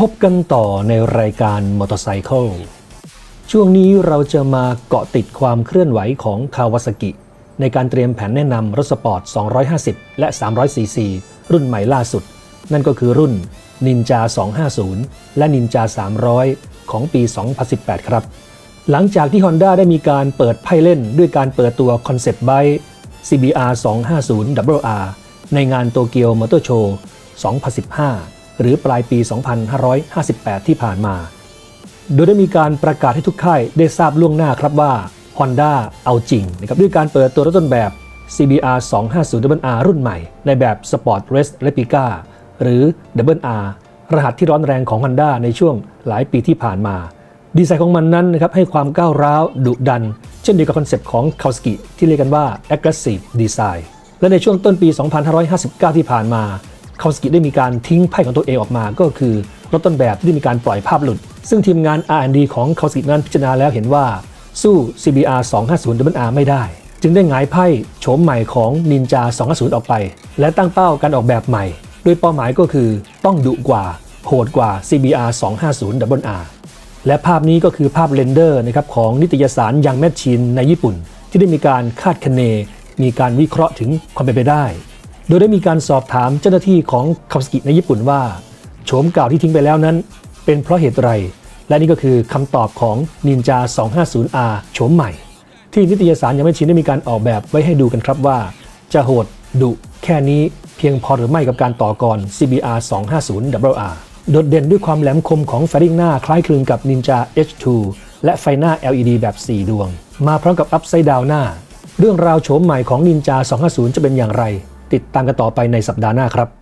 พบกันต่อในรายการมอเตอร์ไซค์ช่วงนี้เราจะมาเกาะติดความเคลื่อนไหวของคาวาซากิ ในการเตรียมแผนแนะนำรถสปอร์ต 250 และ 300 ซีซี รุ่นใหม่ล่าสุด นั่นก็คือรุ่น Ninja 250 และ Ninja 300 ของปี 2018 ครับ หลังจากที่ Honda ได้มีการเปิดไพ่เล่นด้วยการเปิดตัวคอนเซปต์ไบ CBR 250 WR ในงานโตเกียวมอเตอร์โชว์ 2015 หรือปลายปี 2558 ที่ผ่านมา โดยได้มีการประกาศให้ทุกค่ายได้ทราบล่วงหน้าครับว่า Honda เอาจริงนะครับด้วยการเปิดตัวรถต้นแบบ CBR 250R รุ่นใหม่ ในแบบ Sport Race Replica หรือ WR รหัสที่ร้อนแรงของ Honda ในช่วงหลายปีที่ผ่านมา ดีไซน์ของมันนั้นนะครับให้ความก้าวร้าวดุดัน เช่นเดียวกับคอนเซปต์ของ Kawasaki ที่เรียกกันว่า Aggressive Design และในช่วงต้นปี 2559 ที่ผ่านมา คาวสกิได้มีการทิ้งไพ่ของตัวเองออกมา ก็คือรถต้นแบบที่ได้มีการปล่อยภาพหลุด ซึ่งทีมงาน R&D ของคาวสกินั้นพิจารณาแล้วเห็นว่าสู้ CBR 250 WR ไม่ได้ จึงได้หงายไพ่โฉมใหม่ของ Ninja 250 ออกไป และตั้งเป้าการออกแบบใหม่ โดยเป้าหมายก็คือต้องดุกว่า โหดกว่า CBR 250 WR และภาพนี้ก็คือภาพเรนเดอร์นะครับของนิตยสารยังแมชชีนในญี่ปุ่น ที่ได้มีการคาดคะเน มีการวิเคราะห์ถึงความเป็นไปได้ โดยได้มีการสอบถามเจ้าหน้าที่ของคาสกิในญี่ปุ่นว่าโฉมเก่าที่ทิ้งไปแล้วนั้น เป็นเพราะเหตุไร และนี่ก็คือคำตอบของ Ninja 250R โฉมใหม่ ที่นิตยสารยังไม่ชินได้มีการออกแบบไว้ให้ดูกันครับว่า จะโหดดุแค่นี้เพียงพอหรือไม่กับการต่อกร CBR 250 WR โดดเด่นด้วยความแหลมคมของแฟริงหน้าคล้ายคลึงกับ Ninja H2 และไฟหน้า LED แบบ 4 ดวง มาพร้อมกับ Upside Down หน้า เรื่องราวโฉมใหม่ของ Ninja 250 จะเป็นอย่างไร ติดตามกันต่อไปในสัปดาห์หน้าครับ